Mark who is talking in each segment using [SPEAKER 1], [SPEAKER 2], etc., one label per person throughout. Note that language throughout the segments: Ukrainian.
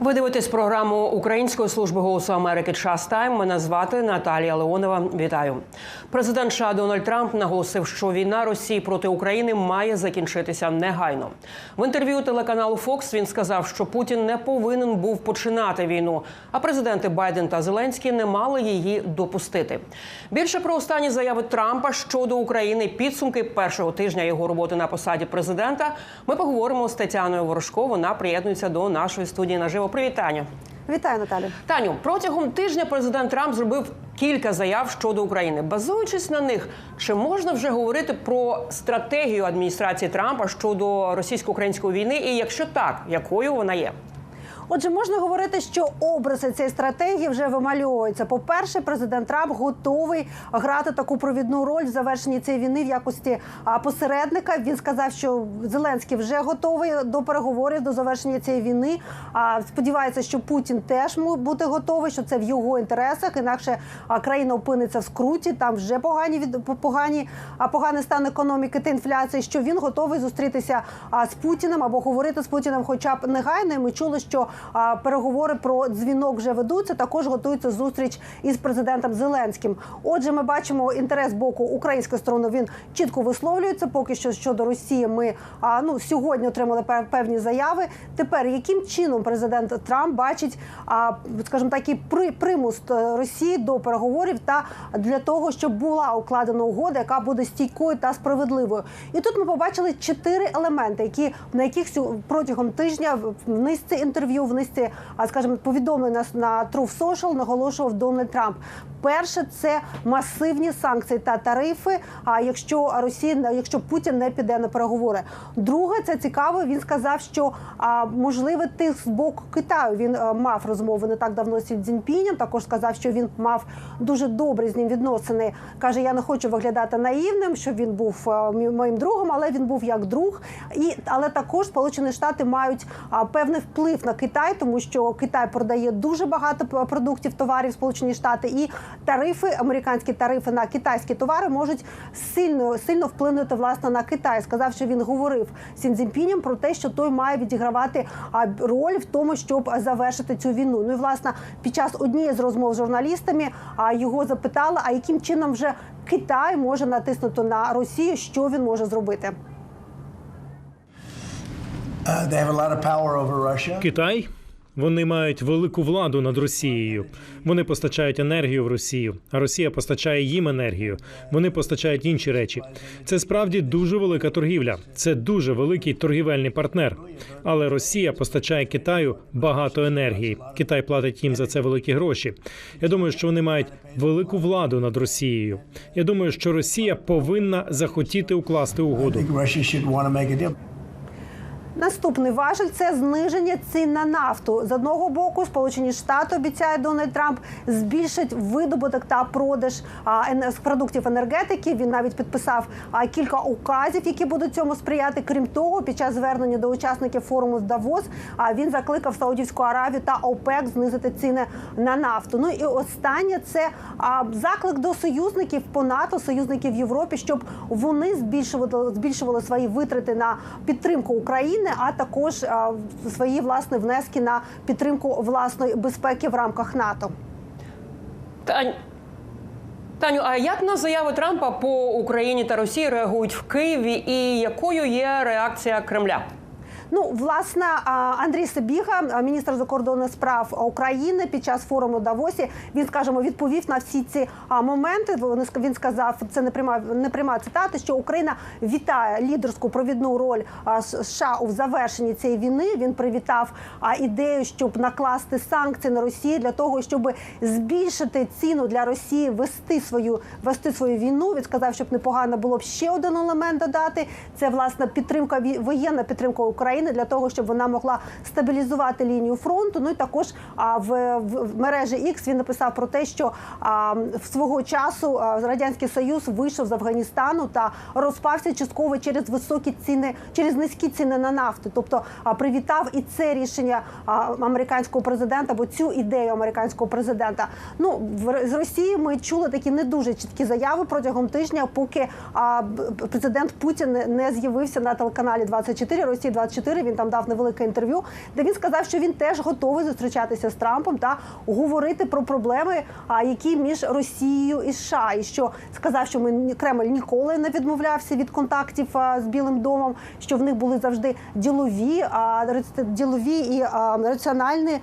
[SPEAKER 1] Ви дивитесь програму Української служби голосу Америки Час Тайм. Мене звати Наталія Леонова. Вітаю. Президент США Дональд Трамп наголосив, що війна Росії проти України має закінчитися негайно. В інтерв'ю телеканалу Fox він сказав, що Путін не повинен був починати війну, а президенти Байден та Зеленський не мали її допустити. Більше про останні заяви Трампа щодо України, підсумки першого тижня його роботи на посаді президента. Ми поговоримо з Тетяною Ворожко. Вона приєднується до нашої студії наживо. Привіт, Таню.
[SPEAKER 2] Вітаю, Наталю.
[SPEAKER 1] Таню, протягом тижня президент Трамп зробив кілька заяв щодо України. Базуючись на них, чи можна вже говорити про стратегію адміністрації Трампа щодо російсько-української війни? І якщо так, якою вона є?
[SPEAKER 2] Отже, можна говорити, що образи цієї стратегії вже вимальовуються. По перше, президент Трамп готовий грати таку провідну роль в завершенні цієї війни в якості посередника. Він сказав, що Зеленський вже готовий до переговорів до завершення цієї війни. А сподівається, що Путін теж може бути готовий, що це в його інтересах. Інакше країна опиниться в скруті. Там вже погані від погані, а поганий стан економіки та інфляції. Що він готовий зустрітися з Путіним або говорити з Путіним, хоча б негайно. І Ми чули, що переговори про дзвінок вже ведуться. Також готується зустріч із президентом Зеленським. Отже, ми бачимо інтерес боку української сторони. Він чітко висловлюється. Поки що щодо Росії, ми ну сьогодні отримали пев- певні заяви. Тепер яким чином президент Трамп бачить, скажімо так, при примус е, Росії до переговорів та для того, щоб була укладена угода, яка буде стійкою та справедливою. І тут ми побачили чотири елементи, які на яких протягом тижня в низці інтерв'ю, в низці, а скажімо, повідомлень на, Truth Social наголошував Дональд Трамп. Перше це масивні санкції та тарифи. А якщо Росія, якщо Путін не піде на переговори, друге це цікаво. Він сказав, що а, можливо тиск з боку Китаю. Він е, мав розмови не так давно з Цзіньпінем. Також сказав, що він мав дуже добрі з ним відносини. каже: я не хочу виглядати наївним, що він був е, мі- моїм другом, але він був як друг. І але також Сполучені Штати мають а, певний вплив на Китай, тому що Китай продає дуже багато продуктів, товарів Сполучені Штати, і тарифи, американські тарифи на китайські товари можуть сильно сильно вплинути власне на Китай. Сказав, що він говорив з про те, що той має відігравати роль в тому, щоб завершити цю війну. Ну і власне під час однієї з розмов з журналістами його запитали, а яким чином вже Китай може натиснути на Росію, що він може зробити.
[SPEAKER 3] Китай. Вони мають велику владу над Росією. Вони постачають енергію в Росію, а Росія постачає їм енергію. Вони постачають інші речі. Це справді дуже велика торгівля. Це дуже великий торгівельний партнер. Але Росія постачає Китаю багато енергії. Китай платить їм за це великі гроші. Я думаю, що вони мають велику владу над Росією. Я думаю, що Росія повинна захотіти укласти угоду.
[SPEAKER 2] Наступний важель це зниження цін на нафту. З одного боку, Сполучені Штати обіцяє Дональд Трамп збільшить видобуток та продаж продуктів енергетики. Він навіть підписав кілька указів, які будуть цьому сприяти. Крім того, під час звернення до учасників форуму з Давос він закликав Саудівську Аравію та ОПЕК знизити ціни на нафту. Ну і останнє це заклик до союзників по НАТО, союзників в Європі, щоб вони збільшували збільшували свої витрати на підтримку України, а також а, свої власне внески на підтримку власної безпеки в рамках НАТО.
[SPEAKER 1] Таню, а як на заяви Трампа по Україні та Росії реагують в Києві, і якою є реакція Кремля?
[SPEAKER 2] Ну, власне, Андрій Сибіга, міністр закордонних справ України, під час форуму Давосі, він, скажімо, відповів на всі ці моменти. Він сказав, це не пряма, не пряма цитата, що Україна вітає лідерську провідну роль США у завершенні цієї війни. Він привітав ідею, щоб накласти санкції на Росію для того, щоб збільшити ціну для Росії вести свою вести свою війну. Він сказав, щоб непогано було б ще один елемент додати. Це власне підтримка воєнна підтримка України для того, щоб вона могла стабілізувати лінію фронту. Ну і також в, в, мережі X він написав про те, що в свого часу радянський союз вийшов з Афганістану та розпався частково через високі ціни, через низькі ціни на нафту. Тобто привітав і це рішення американського президента, або цю ідею американського президента. Ну з Росії ми чули такі не дуже чіткі заяви протягом тижня, поки президент Путін не з'явився на телеканалі 24, Росії 24 24 Він там дав невелике інтерв'ю, де він сказав, що він теж готовий зустрічатися з Трампом та говорити про проблеми, а які між Росією і США. І що сказав, що ми Кремль ніколи не відмовлявся від контактів з Білим домом, що в них були завжди ділові, ділові і раціональні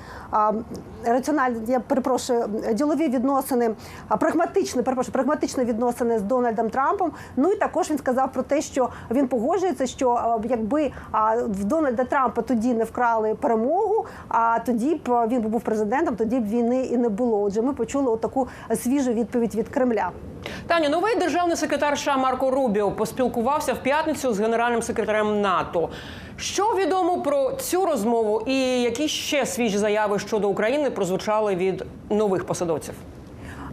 [SPEAKER 2] раціональні, я перепрошую, ділові відносини, а, прагматичні, перепрошую, прагматичні відносини з Дональдом Трампом. Ну і також він сказав про те, що він погоджується, що якби в Дональда Трампа тоді не вкрали перемогу, а тоді б він був президентом, тоді б війни і не було. Отже, ми почули отаку свіжу відповідь від Кремля.
[SPEAKER 1] Таню, новий державний секретар США Марко Рубіо поспілкувався в п'ятницю з генеральним секретарем НАТО. Що відомо про цю розмову, і які ще свіжі заяви щодо України прозвучали від нових посадовців?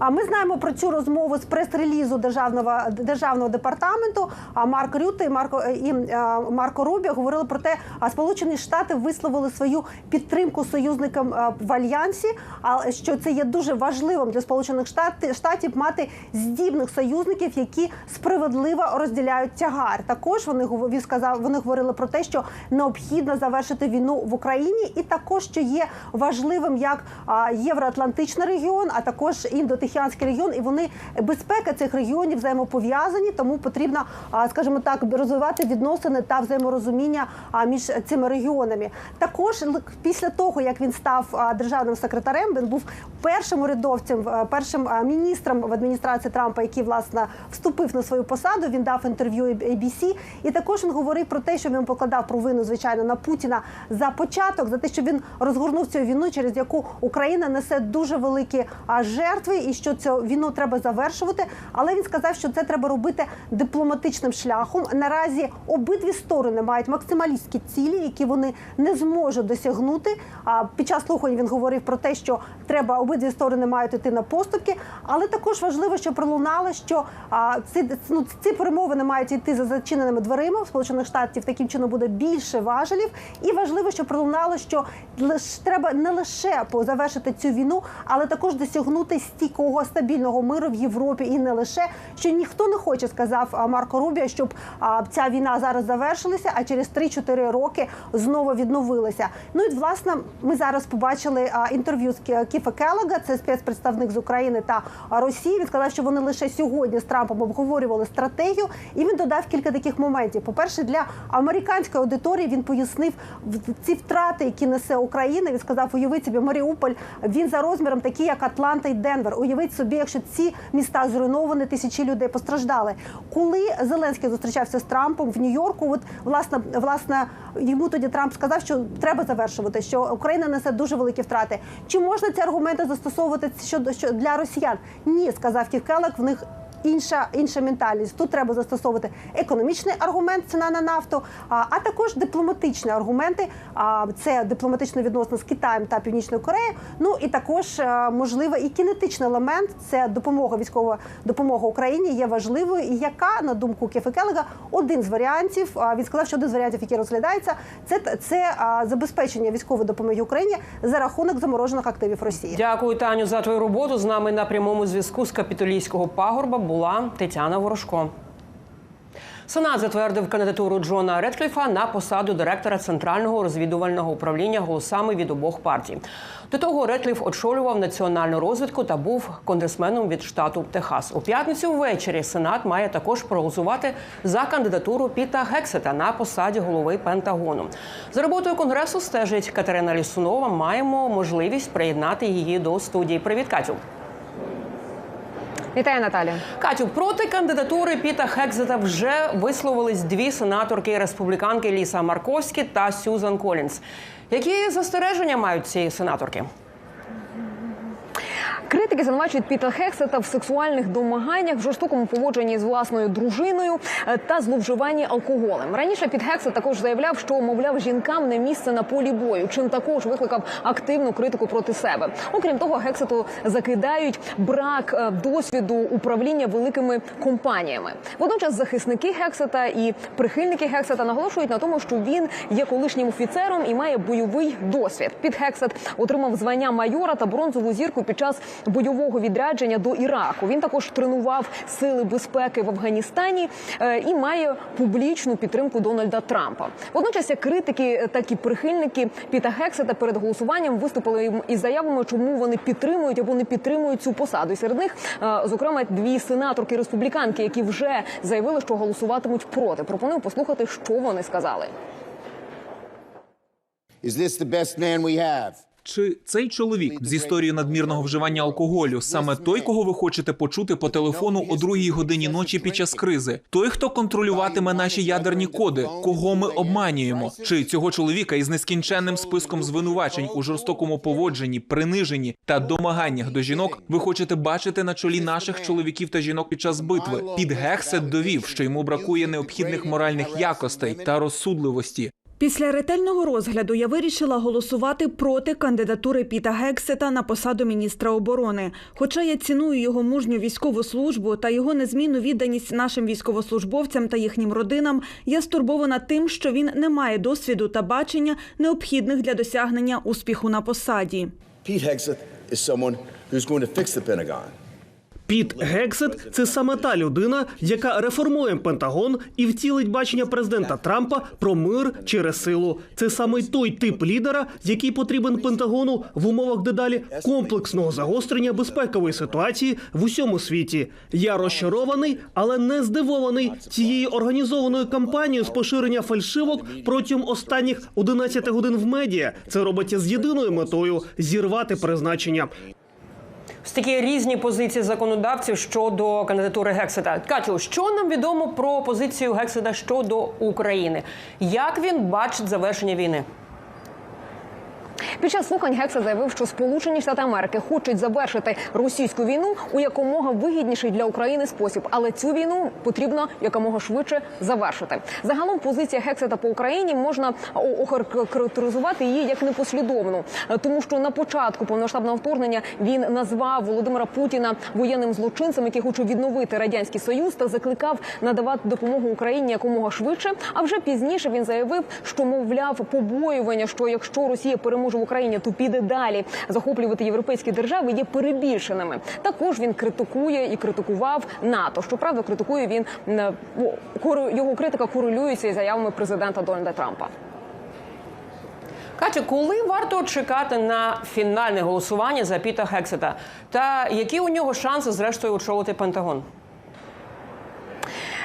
[SPEAKER 2] А ми знаємо про цю розмову з прес-релізу державного державного департаменту. А Марк Рюте і Марко і е, Марко Рубі говорили про те, а Сполучені Штати висловили свою підтримку союзникам е, в альянсі. А що це є дуже важливим для сполучених штатів штатів мати здібних союзників, які справедливо розділяють тягар. Також вони він сказав, вони говорили про те, що необхідно завершити війну в Україні, і також що є важливим як євроатлантичний регіон, а також індотихіанський регіон. І вони безпека цих регіонів взаємопов'язані, тому потрібно, скажімо так, розвивати відносини та взаєморозуміння між цими регіонами. Також після того, як він став державним секретарем, він був першим урядовцем, першим міністром в адміністрації Трампа, який власне вступив на свою посаду. Він дав інтерв'ю ABC. і також він говорив про те, що він покладав провину, звичайно, на Путіна за початок, за те, що він розгорнув цю війну, через яку Україна несе дуже великі жертви, і що цю війну треба завершувати. Але він сказав, що це треба робити дипломатичним шляхом. Наразі обидві сторони мають максималістські цілі, які вони не зможуть досягнути. А під час слухань він говорив про те, що треба обидві сторони мають йти на поступки, але також важливо, що пролунало, що а, ці, ну, ці перемовини мають йти за зачиненими дверима. В Сполучених Штатів таким чином буде більше важелів. І важливо, що пролунало, що лиш треба не лише завершити цю війну, але також досягнути стійкого стабільного миру в Європі, і не лише що ніхто не хоче, сказав Марко Рубіо, щоб ця війна зараз завершилася, а через 3-4 роки знову відновилася. Ну і власне ми зараз побачили інтерв'ю з Кі- Кіфа Келлога, це спецпредставник з України та Росії. Він сказав, що вони лише сьогодні з Трампом обговорювали стратегію, і він додав кілька таких моментів. По перше, для американської аудиторії він пояснив ці втрати, які несе Україна. Він сказав, уявіть собі, Маріуполь він за розміром такий, як Атланта і Денвер. Уявіть собі, якщо ці міста зруйновані, тисячі людей постраждали. Коли Зеленський зустрічався з Трампом в Нью-Йорку, от власне, власне, йому тоді Трамп сказав, що треба завершувати, що Україна несе дуже великі втрати. Чи можна ці аргументи застосовувати щодо що для росіян? Ні, сказав Ківкелек, в них. Інша інша ментальність. Тут треба застосовувати економічний аргумент, ціна на нафту, а, а також дипломатичні аргументи. А це дипломатичні відносини з Китаєм та Північною Кореєю. Ну і також е, можливо і кінетичний елемент це допомога військова допомога Україні є важливою, і яка на думку Кефи Келега один з варіантів. а, Він сказав, що один з варіантів, який розглядається, це це а, забезпечення військової допомоги Україні за рахунок заморожених активів Росії.
[SPEAKER 1] Дякую, Таню, за твою роботу. З нами на прямому зв'язку з капітолійського пагорба була Тетяна Ворожко. Сенат затвердив кандидатуру Джона Редкліфа на посаду директора центрального розвідувального управління голосами від обох партій. До того Редкліф очолював національну розвідку та був конгресменом від штату Техас. У п'ятницю ввечері Сенат має також проголосувати за кандидатуру Піта Гексета на посаді голови Пентагону. За роботою конгресу стежить Катерина Лісунова. Маємо можливість приєднати її до студії. Привіт, Катю.
[SPEAKER 4] Вітаю, Наталі.
[SPEAKER 1] Катю, проти кандидатури Піта Хекзета вже висловились дві сенаторки республіканки Ліса Марковські та Сюзан Колінс. Які застереження мають ці сенаторки?
[SPEAKER 4] Критики звинувачують Піта Хексета в сексуальних домаганнях, в жорстокому поводженні з власною дружиною е, та зловживанні алкоголем. Раніше Піт Хексет також заявляв, що мовляв жінкам не місце на полі бою, чим також викликав активну критику проти себе. Окрім того, Гексету закидають брак е, досвіду управління великими компаніями. Водночас захисники Гексета і прихильники Гексета наголошують на тому, що він є колишнім офіцером і має бойовий досвід. Піт Гексет отримав звання майора та бронзову зірку під час бойового відрядження до Іраку. Він також тренував сили безпеки в Афганістані е, і має публічну підтримку Дональда Трампа. Водночас як критики, так і прихильники Піта Гексета перед голосуванням виступили із заявами, чому вони підтримують або не підтримують цю посаду. Серед них, е, зокрема, дві сенаторки республіканки, які вже заявили, що голосуватимуть проти. Пропоную послухати, що вони сказали.
[SPEAKER 5] Is this the best man we have?
[SPEAKER 6] Чи цей чоловік з історією надмірного вживання алкоголю саме той, кого ви хочете почути по телефону о другій годині ночі під час кризи? Той, хто контролюватиме наші ядерні коди, кого ми обманюємо? Чи цього чоловіка із нескінченним списком звинувачень у жорстокому поводженні, приниженні та домаганнях до жінок ви хочете бачити на чолі наших чоловіків та жінок під час битви? Під Гексет довів, що йому бракує необхідних моральних якостей та розсудливості.
[SPEAKER 7] Після ретельного розгляду я вирішила голосувати проти кандидатури Піта Гексета на посаду міністра оборони. Хоча я ціную його мужню військову службу та його незмінну відданість нашим військовослужбовцям та їхнім родинам, я стурбована тим, що він не має досвіду та бачення, необхідних для досягнення успіху на посаді.
[SPEAKER 8] Pete Hegseth is someone who's going to.
[SPEAKER 9] Піт Гексет це саме та людина, яка реформує Пентагон і втілить бачення президента Трампа про мир через силу. Це саме той тип лідера, який потрібен Пентагону в умовах дедалі комплексного загострення безпекової ситуації в усьому світі. Я розчарований, але не здивований цією організованою кампанією з поширення фальшивок протягом останніх 11 годин в медіа. Це робиться з єдиною метою зірвати призначення.
[SPEAKER 1] Ось такі різні позиції законодавців щодо кандидатури Гексета. Катю, що нам відомо про позицію Гексета щодо України? Як він бачить завершення війни?
[SPEAKER 4] Під час слухань Гекса заявив, що Сполучені Штати Америки хочуть завершити російську війну у якомога вигідніший для України спосіб, але цю війну потрібно якомога швидше завершити. Загалом позиція Гексета по Україні можна охарактеризувати її як непослідовну, Е, тому що на початку повноштабного вторгнення він назвав Володимира Путіна воєнним злочинцем, який хоче відновити радянський союз та закликав надавати допомогу Україні якомога швидше. А вже пізніше він заявив, що мовляв побоювання, що якщо Росія переможе в Україні, то піде далі захоплювати європейські держави, є перебільшеними. Також він критикує і критикував НАТО. Щоправда, критикує він е, його критика корелюється із заявами президента Дональда Трампа.
[SPEAKER 1] Катю, коли варто чекати на фінальне голосування за Піта Гексета? Та які у нього шанси зрештою очолити Пентагон?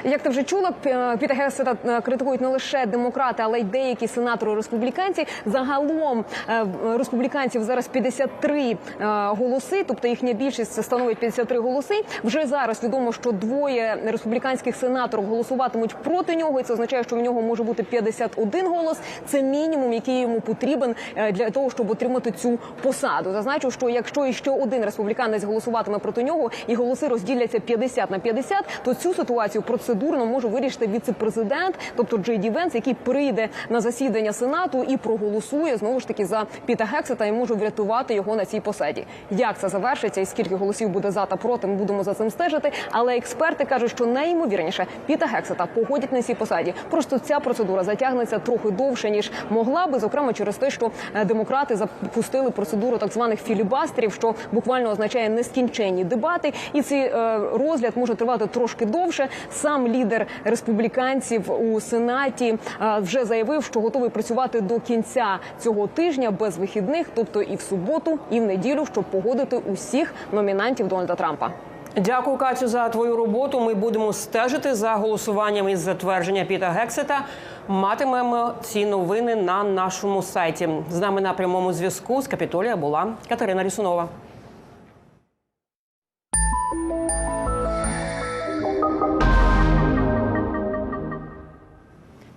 [SPEAKER 4] Як ти вже чула, П- Піта Гесета е, критикують не лише демократи, але й деякі сенатори республіканці. Загалом е, республіканців зараз 53 е, голоси, тобто їхня більшість становить 53 голоси. Вже зараз відомо, що двоє республіканських сенаторів голосуватимуть проти нього, і це означає, що в нього може бути 51 голос. Це мінімум, який йому потрібен е, для того, щоб отримати цю посаду. Зазначу, що якщо іще один республіканець голосуватиме проти нього, і голоси розділяться 50 на 50, то цю ситуацію процедурно може вирішити віце-президент, тобто Джей Ді Венс, який прийде на засідання сенату і проголосує знову ж таки за Піта Гексета і може врятувати його на цій посаді. Як це завершиться і скільки голосів буде за та проти, ми будемо за цим стежити. Але експерти кажуть, що найімовірніше Піта Гексета погодять на цій посаді. Просто ця процедура затягнеться трохи довше ніж могла би, зокрема через те, що е, демократи запустили процедуру так званих філібастерів, що буквально означає нескінченні дебати, і цей е, розгляд може тривати трошки довше. Сам лідер республіканців у сенаті вже заявив, що готовий працювати до кінця цього тижня без вихідних, тобто і в суботу, і в неділю, щоб погодити усіх номінантів Дональда Трампа.
[SPEAKER 1] Дякую, Катю, за твою роботу. Ми будемо стежити за голосуванням із затвердження Піта Гексета. Матимемо ці новини на нашому сайті. З нами на прямому зв'язку з Капітолія була Катерина Рісунова.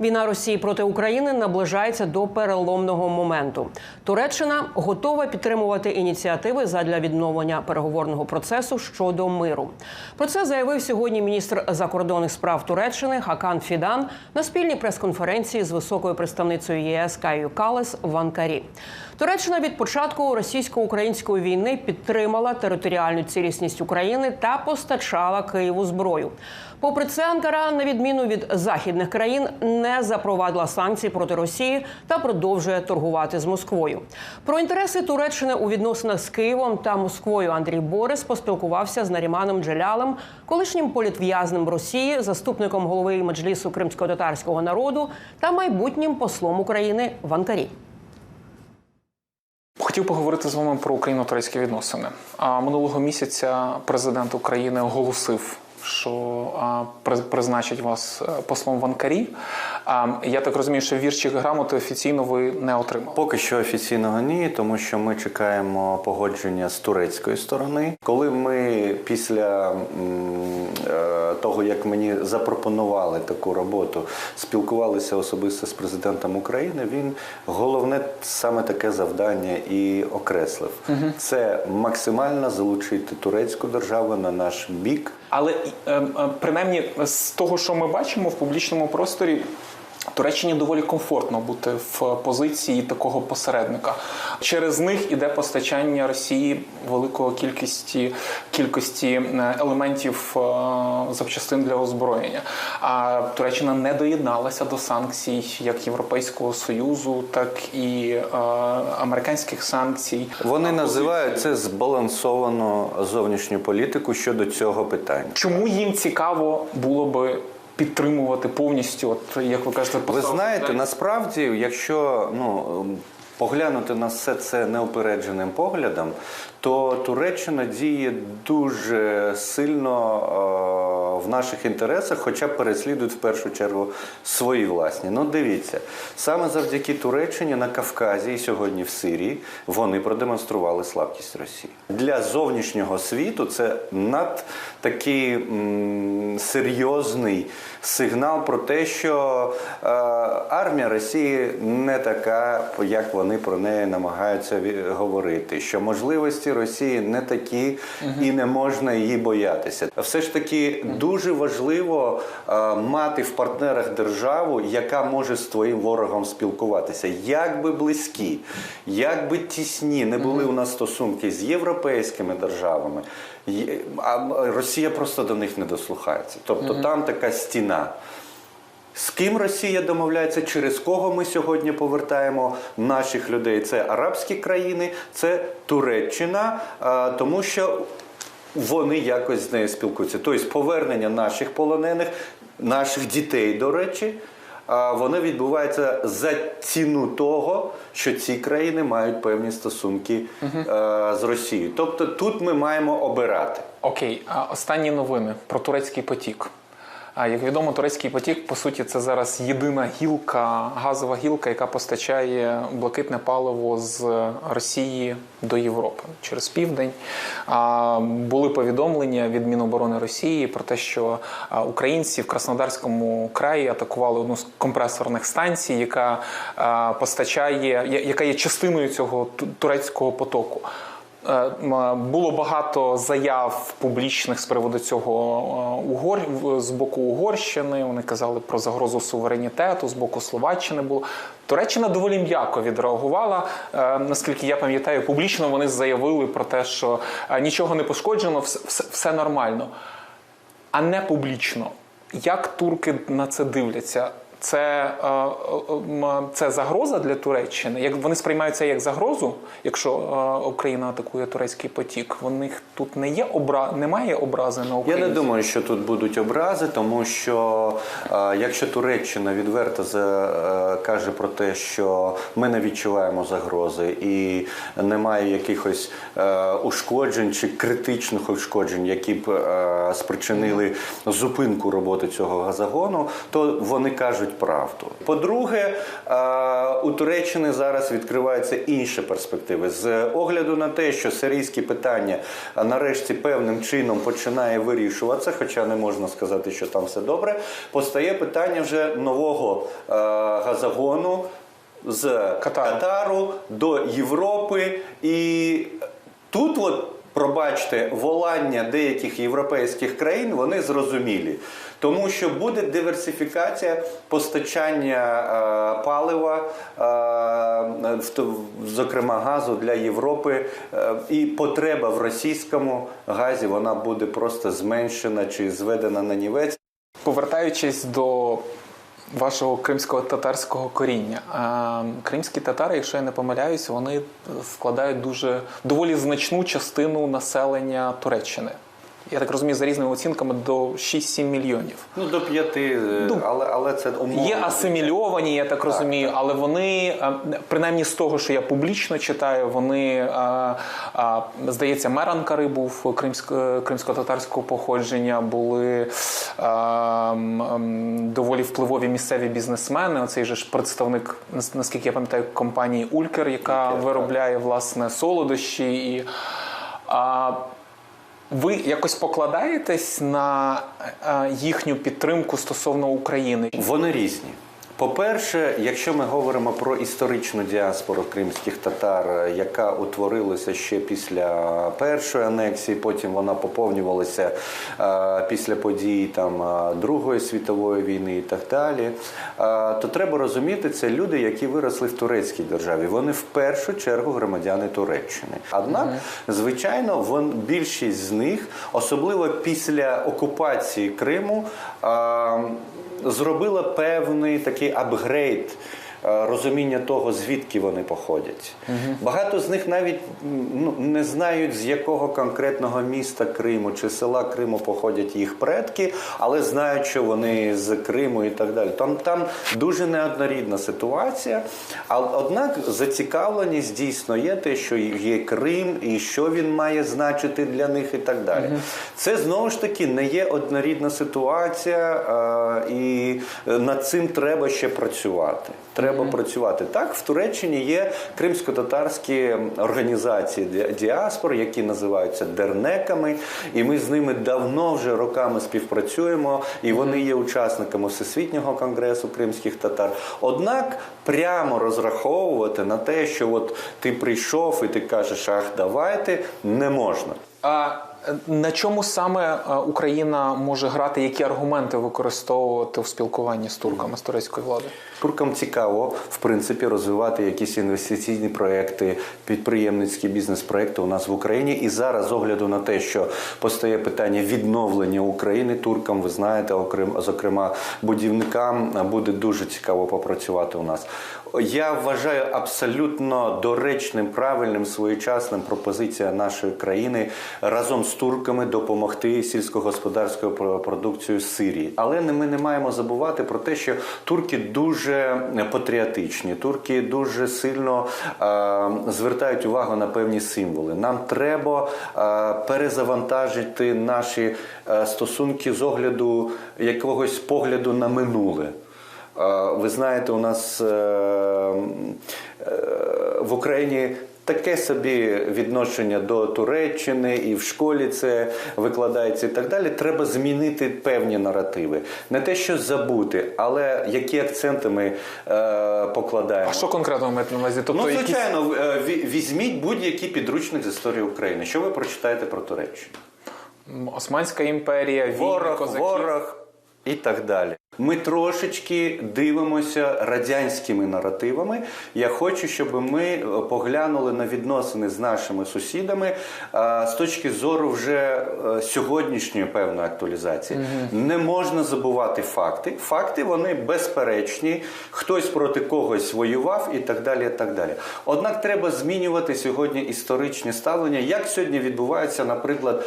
[SPEAKER 1] Війна Росії проти України наближається до переломного моменту. Туреччина готова підтримувати ініціативи задля відновлення переговорного процесу щодо миру. Про це заявив сьогодні міністр закордонних справ Туреччини Хакан Фідан на спільній прес-конференції з високою представницею ЄС Каю Калес в Анкарі. Туреччина від початку російсько-української війни підтримала територіальну цілісність України та постачала Києву зброю. Попри це, Анкара, на відміну від західних країн, не запровадила санкції проти Росії та продовжує торгувати з Москвою. Про інтереси Туреччини у відносинах з Києвом та Москвою Андрій Борис поспілкувався з Наріманом Джелялем, колишнім політв'язним Росії, заступником голови меджлісу кримсько-татарського народу та майбутнім послом України в Анкарі.
[SPEAKER 6] Хотів поговорити з вами про україно-турецькі відносини. А минулого місяця президент України оголосив, що при- призначить вас е, послом в Анкарі. А, я так розумію, що вірші грамоти офіційно ви не отримали.
[SPEAKER 10] Поки що офіційного ні, тому що ми чекаємо погодження з турецької сторони. Коли ми після е, того, як мені запропонували таку роботу, спілкувалися особисто з президентом України, він головне саме таке завдання і окреслив: це максимально залучити турецьку державу на наш бік.
[SPEAKER 6] Але е, е, принаймні з того, що ми бачимо в публічному просторі. Туреччині доволі комфортно бути в позиції такого посередника. Через них іде постачання Росії великої кількості кількості е, елементів е, запчастин для озброєння. А Туреччина не доєдналася до санкцій як Європейського союзу, так і е, американських санкцій.
[SPEAKER 10] Вони називають це збалансовану зовнішню політику щодо цього питання.
[SPEAKER 6] Чому їм цікаво було би підтримувати повністю, от як ви кажете,
[SPEAKER 10] Ви знаєте, насправді, якщо ну ем, поглянути на все це неупередженим поглядом, то Туреччина діє дуже сильно е, в наших інтересах, хоча переслідують в першу чергу свої власні. Ну, дивіться, саме завдяки Туреччині на Кавказі і сьогодні в Сирії вони продемонстрували слабкість Росії для зовнішнього світу. Це над такий м, серйозний сигнал про те, що е, армія Росії не така, як вони про неї намагаються говорити. Що можливості Росії не такі і не можна її боятися. Все ж таки дуже важливо е, мати в партнерах державу, яка може з твоїм ворогом спілкуватися, як би близькі, як би тісні не були у нас стосунки з європейськими державами. А Росія просто до них не дослухається. Тобто там така стіна. З ким Росія домовляється, через кого ми сьогодні повертаємо наших людей? Це арабські країни, це Туреччина, тому що вони якось з нею спілкуються. Тобто повернення наших полонених, наших дітей, до речі, а, воно відбувається за ціну того, що ці країни мають певні стосунки е, з Росією. Тобто тут ми маємо обирати.
[SPEAKER 6] Окей, а останні новини про турецький потік. Як відомо, турецький потік по суті це зараз єдина гілка, газова гілка, яка постачає блакитне паливо з Росії до Європи через південь. Були повідомлення від Міноборони Росії про те, що українці в Краснодарському краї атакували одну з компресорних станцій, яка постачає, яка є частиною цього турецького потоку. Е, Було багато заяв публічних з приводу цього е, Угор... з боку Угорщини. Вони казали про загрозу суверенітету, з боку Словаччини було. Туреччина доволі м'яко відреагувала. Е, Наскільки я пам'ятаю, публічно вони заявили про те, що нічого не пошкоджено, все, все нормально. А не публічно. Як турки на це дивляться? Це, е, е, це загроза для Туреччини. Як вони сприймають це як загрозу, якщо е, Україна атакує турецький потік, в них тут не є обра... немає образи на
[SPEAKER 10] Я не думаю, що тут будуть образи, тому що якщо Туреччина відверто каже про те, що ми не відчуваємо загрози і немає якихось ушкоджень чи критичних ушкоджень, які б спричинили зупинку роботи цього газогону, то вони кажуть правду. По-друге, е, у Туреччини зараз відкриваються інші перспективи з огляду на те, що сирійське питання нарешті певним чином починає вирішуватися, хоча не можна сказати, що там все добре. Постає питання вже нового е, газогону з
[SPEAKER 6] Катару.
[SPEAKER 10] Катару до Європи. І тут от Пробачте, волання деяких європейських країн вони зрозумілі, тому що буде диверсифікація постачання е, палива, е, в зокрема газу для Європи, е, і потреба в російському газі вона буде просто зменшена чи зведена на нівець.
[SPEAKER 6] Повертаючись до вашого кримського татарського коріння, кримські татари, якщо я не помиляюсь, вони складають дуже доволі значну частину населення Туреччини. Я так розумію, за різними оцінками до 6-7 мільйонів.
[SPEAKER 10] Ну до п'яти, е, але, але це умовно.
[SPEAKER 6] Є асимільовані, я так розумію, але вони, е, принаймні з того, що я публічно читаю, вони, е, здається, мер Анкари був кримсько- кримсько-татарського походження, були доволі впливові місцеві бізнесмени. Оцей же ж представник, наскільки я пам'ятаю, компанії Улькер, яка виробляє власне солодощі. І, а, ви якось покладаєтесь на е, їхню підтримку стосовно України?
[SPEAKER 10] Вони різні. По-перше, якщо ми говоримо про історичну діаспору кримських татар, яка утворилася ще після першої анексії, потім вона поповнювалася е, після подій там е, Другої світової війни і так далі, е, то треба розуміти, це люди, які виросли в турецькій державі. Вони в першу чергу громадяни Туреччини. Однак, звичайно, вон більшість з них, особливо після окупації Криму. зробила певний такий апгрейд е, розуміння того, звідки вони походять. Багато з них навіть ну, не знають, з якого конкретного міста Криму чи села Криму походять їх предки, але знають, що вони з Криму і так далі. Там, там дуже неоднорідна ситуація. А однак зацікавленість дійсно є те, що є Крим і що він має значити для них і так далі. Це знову ж таки не є однорідна ситуація, е, і над цим треба ще працювати. Треба працювати так. В Туреччині є кримсько-татарські організації ді- діаспор, які називаються дернеками, і ми з ними давно вже роками співпрацюємо, і вони є учасниками всесвітнього конгресу кримських татар. Однак прямо розраховувати на те, що от ти прийшов і ти кажеш, ах, давайте, не можна.
[SPEAKER 6] А е, на чому саме е, Україна може грати, які аргументи використовувати в спілкуванні з турками, з турецькою владою?
[SPEAKER 10] Туркам цікаво, в принципі, розвивати якісь інвестиційні проекти, підприємницькі бізнес-проекти у нас в Україні. І зараз, з огляду на те, що постає питання відновлення України туркам, ви знаєте, окрем, зокрема, будівникам буде дуже цікаво попрацювати у нас. Я вважаю абсолютно доречним, правильним, своєчасним пропозиція нашої країни разом з турками допомогти сільськогосподарською про- продукцією Сирії. Але ми не маємо забувати про те, що турки дуже патріотичні, турки дуже сильно е, звертають увагу на певні символи. Нам треба е, перезавантажити наші е, стосунки з огляду якогось погляду на минуле. Ви знаєте, у нас в Україні таке собі відношення до Туреччини, і в школі це викладається і так далі. Треба змінити певні наративи. Не те, що забути, але які акценти ми е, покладаємо.
[SPEAKER 6] А що конкретно ви маєте на увазі? Тобто
[SPEAKER 10] ну, звичайно, е, ві- візьміть будь-який підручник з історії України. Що ви прочитаєте про Туреччину?
[SPEAKER 6] Османська імперія, війни,
[SPEAKER 10] ворог,
[SPEAKER 6] козаків.
[SPEAKER 10] ворог і так далі. Ми трошечки дивимося радянськими наративами. Я хочу, щоб ми е, поглянули на відносини з нашими сусідами е, з точки зору вже е, сьогоднішньої певної актуалізації. Не можна забувати факти. Факти вони безперечні. Хтось проти когось воював і так далі. І так далі. Однак треба змінювати сьогодні історичні ставлення, як сьогодні відбувається, наприклад,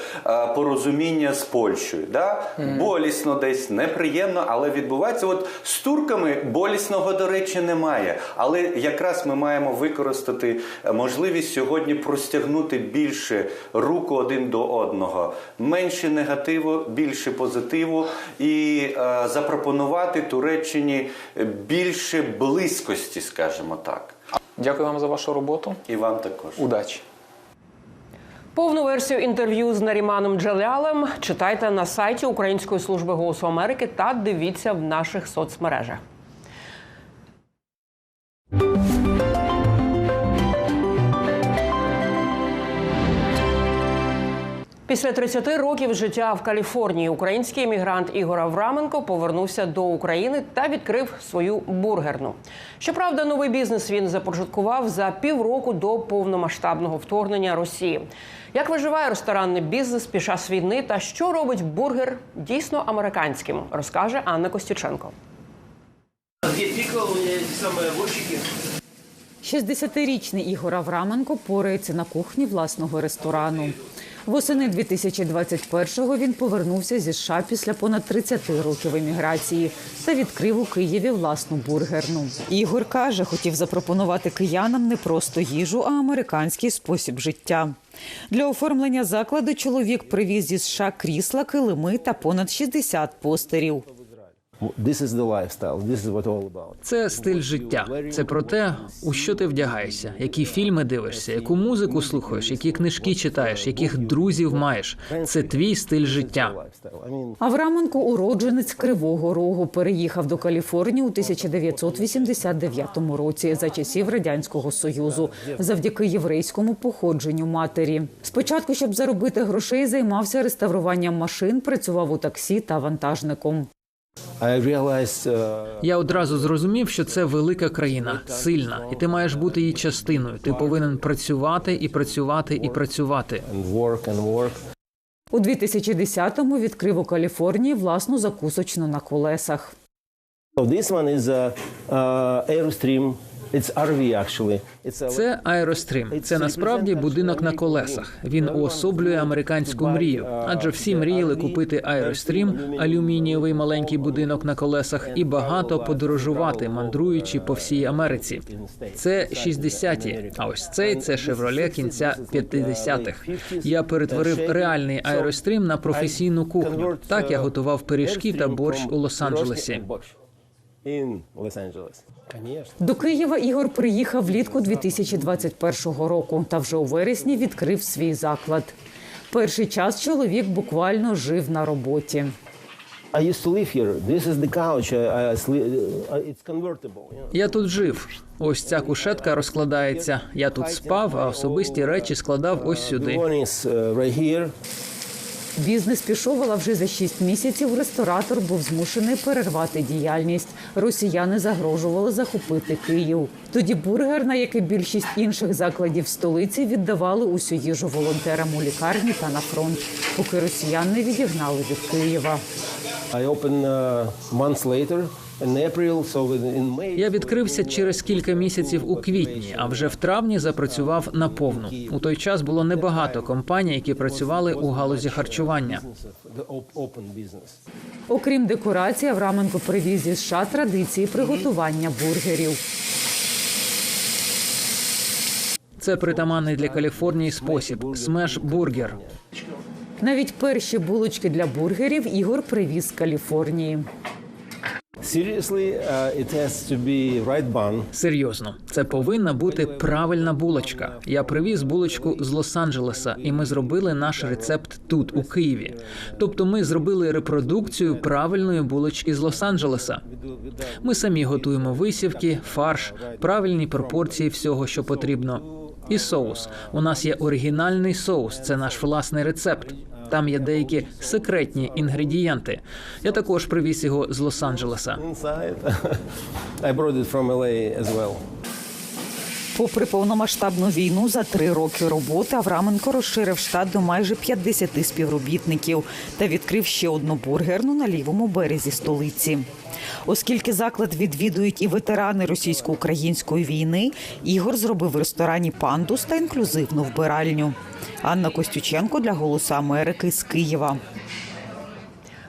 [SPEAKER 10] порозуміння з Польщею. Да? Болісно десь, неприємно, але відбувається. От з турками болісного, до речі, немає. Але якраз ми маємо використати е, можливість сьогодні простягнути більше руку один до одного, менше негативу, більше позитиву і е, запропонувати Туреччині більше близькості, скажімо так.
[SPEAKER 6] Дякую вам за вашу роботу.
[SPEAKER 10] І вам також.
[SPEAKER 6] Удачі.
[SPEAKER 1] Повну версію інтерв'ю з Наріманом Джалялем читайте на сайті Української служби голосу Америки та дивіться в наших соцмережах. Після 30 років життя в Каліфорнії український емігрант Ігор Авраменко повернувся до України та відкрив свою бургерну. Щоправда, новий бізнес він започаткував за півроку до повномасштабного вторгнення Росії. Як виживає ресторанний бізнес під час війни та що робить бургер дійсно американським, розкаже Анна Костюченко.
[SPEAKER 9] У самые
[SPEAKER 11] 60-річний Ігор Авраменко порається на кухні власного ресторану. Восени 2021-го він повернувся зі США після понад 30 років еміграції та відкрив у Києві власну бургерну. Ігор каже, хотів запропонувати киянам не просто їжу, а американський спосіб життя. Для оформлення закладу чоловік привіз зі США крісла, килими та понад 60 постерів.
[SPEAKER 12] This is the lifestyle. This is what all about.
[SPEAKER 13] Це стиль життя. Це про те, у що ти вдягаєшся, які фільми дивишся, яку музику слухаєш, які книжки читаєш, яких друзів маєш. Це твій стиль життя.
[SPEAKER 11] Авраменко уродженець Кривого Рогу переїхав до Каліфорнії у 1989 році за часів радянського союзу завдяки єврейському походженню матері. Спочатку, щоб заробити грошей, займався реставруванням машин, працював у таксі та вантажником.
[SPEAKER 12] Uh,
[SPEAKER 13] Я одразу зрозумів, що це велика країна, сильна, і ти маєш бути її частиною. Ти повинен працювати і працювати і працювати.
[SPEAKER 11] У 2010-му відкрив у Каліфорнії власну закусочну на колесах.
[SPEAKER 12] This one is a uh, Airstream.
[SPEAKER 13] Це аерострім. Це насправді будинок на колесах. Він уособлює американську мрію, адже всі мріяли купити аерострім, алюмінієвий маленький будинок на колесах і багато подорожувати, мандруючи по всій Америці. Це 60-ті, А ось цей це шевроле кінця 50-х. Я перетворив реальний аерострім на професійну кухню. Так я готував пиріжки та борщ у Лос-Анджелесі.
[SPEAKER 12] In Los Angeles. Конечно.
[SPEAKER 11] До Києва Ігор приїхав влітку 2021 року та вже у вересні відкрив свій заклад. Перший час чоловік буквально жив на роботі.
[SPEAKER 12] Uh.
[SPEAKER 13] Я тут жив. Ось ця кушетка розкладається. Я тут спав, а особисті речі складав ось сюди.
[SPEAKER 11] Бізнес пішов, але вже за шість місяців ресторатор був змушений перервати діяльність. Росіяни загрожували захопити Київ. Тоді бургерна, як і більшість інших закладів столиці, віддавали усю їжу волонтерам у лікарні та на фронт, поки росіян не відігнали від Києва.
[SPEAKER 12] I opened uh, months later
[SPEAKER 13] Я відкрився через кілька місяців у квітні, а вже в травні запрацював наповну. У той час було небагато компаній, які працювали у галузі харчування.
[SPEAKER 11] Окрім декорацій, Авраменко привіз зі США традиції приготування бургерів.
[SPEAKER 13] Це притаманний для Каліфорнії спосіб смеш бургер.
[SPEAKER 11] Навіть перші булочки для бургерів Ігор привіз з Каліфорнії.
[SPEAKER 13] Серйозно, це повинна бути правильна булочка. Я привіз булочку з Лос-Анджелеса, і ми зробили наш рецепт тут, у Києві. Тобто, ми зробили репродукцію правильної булочки з Лос-Анджелеса. Ми самі готуємо висівки, фарш, правильні пропорції всього, що потрібно. І соус. У нас є оригінальний соус. Це наш власний рецепт. Там є деякі секретні інгредієнти. Я також привіз його з Лос-Анджелеса.
[SPEAKER 11] Попри повномасштабну війну, за три роки роботи Авраменко розширив штат до майже 50 співробітників та відкрив ще одну бургерну на лівому березі столиці. Оскільки заклад відвідують і ветерани російсько-української війни, Ігор зробив в ресторані пандус та інклюзивну вбиральню. Анна Костюченко для Голосу Америки з Києва.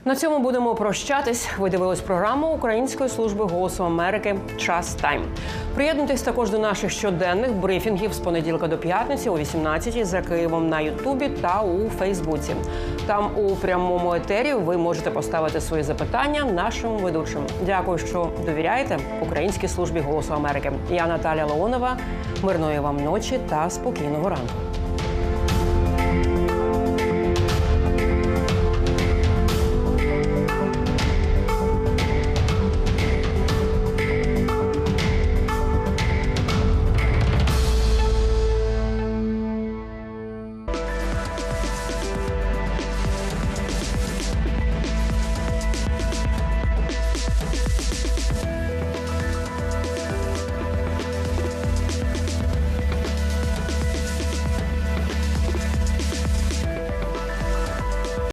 [SPEAKER 1] На цьому будемо прощатись. Ви дивились програму Української служби голосу Америки Час Тайм. Приєднуйтесь також до наших щоденних брифінгів з понеділка до п'ятниці о 18 за Києвом на Ютубі та у Фейсбуці. Там у прямому етері ви можете поставити свої запитання нашим ведучим. Дякую, що довіряєте Українській службі голосу Америки. Я Наталя Леонова. Мирної вам ночі та спокійного ранку.